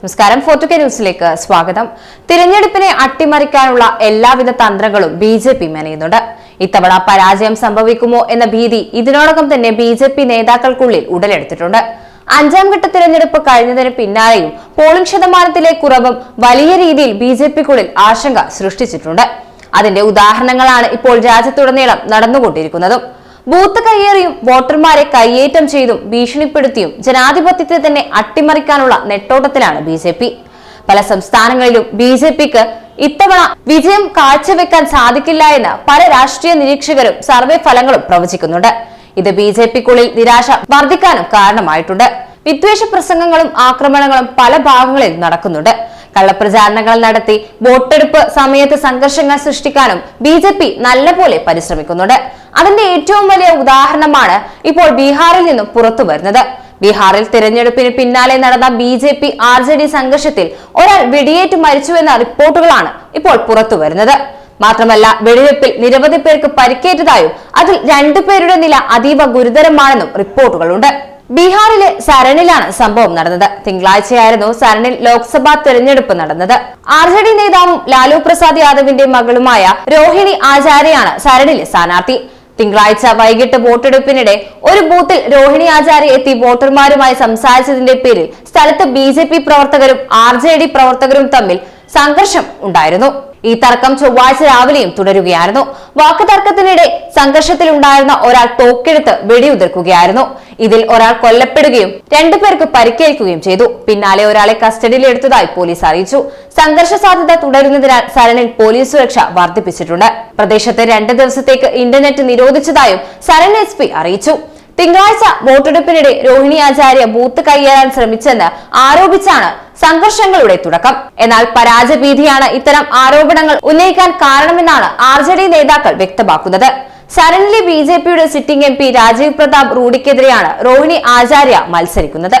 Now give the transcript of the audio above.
നമസ്കാരം. ഫോർട്ടുകെ ന്യൂസിലേക്ക് സ്വാഗതം. തിരഞ്ഞെടുപ്പിനെ അട്ടിമറിക്കാനുള്ള എല്ലാവിധ തന്ത്രങ്ങളും ബി ജെ പി മെനയുന്നുണ്ട്. ഇത്തവണ പരാജയം സംഭവിക്കുമോ എന്ന ഭീതി ഇതിനോടകം തന്നെ ബി ജെ പി നേതാക്കൾക്കുള്ളിൽ ഉടലെടുത്തിട്ടുണ്ട്. അഞ്ചാം ഘട്ട തിരഞ്ഞെടുപ്പ് കഴിഞ്ഞതിന് പിന്നാലെയും പോളിംഗ് ശതമാനത്തിലെ കുറവും വലിയ രീതിയിൽ ബി ജെ പിക്കുള്ളിൽ ആശങ്ക സൃഷ്ടിച്ചിട്ടുണ്ട്. അതിന്റെ ഉദാഹരണങ്ങളാണ് ഇപ്പോൾ രാജ്യത്തുടനീളം നടന്നുകൊണ്ടിരിക്കുന്നതും. ബൂത്ത് കയ്യേറിയും വോട്ടർമാരെ കയ്യേറ്റം ചെയ്തും ഭീഷണിപ്പെടുത്തിയും ജനാധിപത്യത്തെ തന്നെ അട്ടിമറിക്കാനുള്ള നെട്ടോട്ടത്തിലാണ് ബി പല സംസ്ഥാനങ്ങളിലും ബി ജെ പിക്ക് ഇത്തവണ വിജയം കാഴ്ചവെക്കാൻ സാധിക്കില്ല എന്ന് പല രാഷ്ട്രീയ നിരീക്ഷകരും സർവേ ഫലങ്ങളും പ്രവചിക്കുന്നുണ്ട്. ഇത് ബി ജെ പിക്കുള്ളിൽ നിരാശ വർദ്ധിക്കാനും കാരണമായിട്ടുണ്ട്. വിദ്വേഷ പ്രസംഗങ്ങളും ആക്രമണങ്ങളും പല ഭാഗങ്ങളിൽ നടക്കുന്നുണ്ട്. കള്ളപ്രചാരണങ്ങൾ നടത്തി വോട്ടെടുപ്പ് സമയത്ത് സംഘർഷങ്ങൾ സൃഷ്ടിക്കാനും ബി ജെ പി നല്ലപോലെ പരിശ്രമിക്കുന്നുണ്ട്. അതിന്റെ ഏറ്റവും വലിയ ഉദാഹരണമാണ് ഇപ്പോൾ ബീഹാറിൽ നിന്നും പുറത്തു വരുന്നത്. ബീഹാറിൽ തിരഞ്ഞെടുപ്പിന് പിന്നാലെ നടന്ന B J P R J D സംഘർഷത്തിൽ ഒരാൾ വെടിയേറ്റ് മരിച്ചുവെന്ന റിപ്പോർട്ടുകളാണ് ഇപ്പോൾ പുറത്തു വരുന്നത്. മാത്രമല്ല വെടിവെപ്പിൽ നിരവധി പേർക്ക് പരിക്കേറ്റതായും അതിൽ രണ്ടുപേരുടെ നില അതീവ ഗുരുതരമാണെന്നും റിപ്പോർട്ടുകളുണ്ട്. ബീഹാറിലെ സരണിലാണ് സംഭവം നടന്നത്. തിങ്കളാഴ്ചയായിരുന്നു സരണിൽ ലോക്സഭാ തെരഞ്ഞെടുപ്പ് നടന്നത്. ആർ ജെ ഡി നേതാവും ലാലു പ്രസാദ് യാദവിന്റെ മകളുമായ രോഹിണി ആചാര്യയാണ് സരണിലെ സ്ഥാനാർത്ഥി. തിങ്കളാഴ്ച വൈകിട്ട് വോട്ടെടുപ്പിനിടെ ഒരു ബൂത്തിൽ രോഹിണി ആചാര്യ എത്തി വോട്ടർമാരുമായി സംസാരിച്ചതിന്റെ പേരിൽ സ്ഥലത്ത് ബി പ്രവർത്തകരും ആർ പ്രവർത്തകരും തമ്മിൽ സംഘർഷം ഉണ്ടായിരുന്നു. ഈ തർക്കം ചൊവ്വാഴ്ച രാവിലെയും തുടരുകയായിരുന്നു. വാക്ക് തർക്കത്തിനിടെ സംഘർഷത്തിലുണ്ടായിരുന്ന ഒരാൾ തോക്കെടുത്ത് വെടിയുതിർക്കുകയായിരുന്നു. ഇതിൽ ഒരാൾ കൊല്ലപ്പെടുകയും രണ്ടുപേർക്ക് പരിക്കേൽക്കുകയും ചെയ്തു. പിന്നാലെ ഒരാളെ കസ്റ്റഡിയിലെടുത്തതായി പോലീസ് അറിയിച്ചു. സംഘർഷ സാധ്യത തുടരുന്നതിനാൽ സരണിൽ പോലീസ് സുരക്ഷ വർദ്ധിപ്പിച്ചിട്ടുണ്ട്. പ്രദേശത്ത് രണ്ട് ദിവസത്തേക്ക് ഇന്റർനെറ്റ് നിരോധിച്ചതായും സരൺ എസ് അറിയിച്ചു. തിങ്കളാഴ്ച വോട്ടെടുപ്പിനിടെ രോഹിണി ആചാര്യ ബൂത്ത് കൈയേറാൻ ശ്രമിച്ചെന്ന് ആരോപിച്ചാണ് സംഘർഷങ്ങളുടെ തുടക്കം. എന്നാൽ പരാജയഭീതിയാണ് ഇത്തരം ആരോപണങ്ങൾ ഉന്നയിക്കാൻ കാരണമെന്നാണ് ആർ ജെ ഡി നേതാക്കൾ വ്യക്തമാക്കുന്നത്. സരണിലെ ബി ജെ പിയുടെ sitting M P Rajiv Pratap റൂഡിക്കെതിരെയാണ് Rohini Acharya മത്സരിക്കുന്നത്.